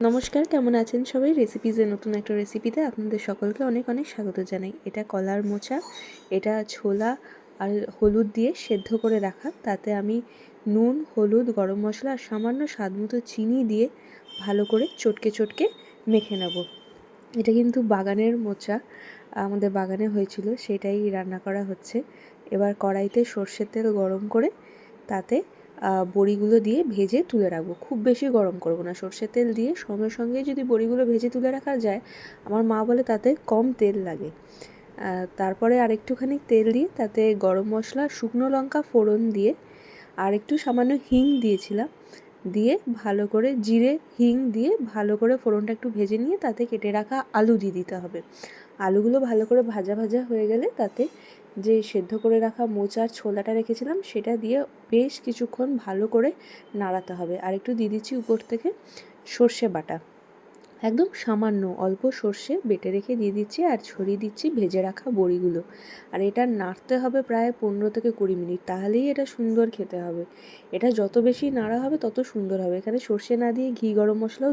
নমস্কার, কেমন আছেন সবাই? রেসিপিজের নতুন একটা রেসিপিতে আপনাদের সকলকে অনেক অনেক স্বাগত জানাই। এটা কলার মোচা, এটা ছোলা আর হলুদ দিয়ে সেদ্ধ করে রাখা। তাতে আমি নুন, হলুদ, গরম মশলা আর সামান্য স্বাদ মতো চিনি দিয়ে ভালো করে চটকে চটকে মেখে নেব। এটা কিন্তু বাগানের মোচা, আমাদের বাগানে হয়েছিল, সেটাই রান্না করা হচ্ছে। এবার কড়াইতে সর্ষের তেল গরম করে তাতে বড়িগুলো দিয়ে ভেজে তুলে রাখব। খুব বেশি গরম করব না। সর্ষের তেল দিয়ে সঙ্গে সঙ্গে যদি বড়িগুলো ভেজে তুলে রাখা যায়, আমার মা বলে তাতে কম তেল লাগে। তারপরে আরেকটুখানি তেল দিয়ে তাতে গরম মশলা, শুকনো লঙ্কা ফোড়ন দিয়ে আর একটু সামান্য হিং দিয়েছিলাম। দিয়ে ভালো করে জিরে, হিং দিয়ে ভালো করে ফোড়নটা একটু ভেজে নিয়ে তাতে কেটে রাখা আলু দিয়ে দিতে হবে। আলুগুলো ভালো করে ভাজা ভাজা হয়ে গেলে তাতে যে সেদ্ধ করে রাখা মোচার ছোলাটা রেখেছিলাম, সেটা দিয়ে বেশ কিছুক্ষণ ভালো করে নাড়াতে হবে। আর একটু দিয়ে দিচ্ছি উপর থেকে সর্ষে বাটা। একদম সামান্য অল্প সর্ষে বেটে রেখে দিয়ে দিচ্ছি আর ছড়িয়ে দিচ্ছি ভেজে রাখা বড়িগুলো। আর এটা নাড়তে হবে প্রায় পনেরো থেকে কুড়ি মিনিট, তাহলেই এটা সুন্দর খেতে হবে। এটা যত বেশি নাড়া হবে তত সুন্দর হবে। এখানে সর্ষে না দিয়ে ঘি গরম মশলাও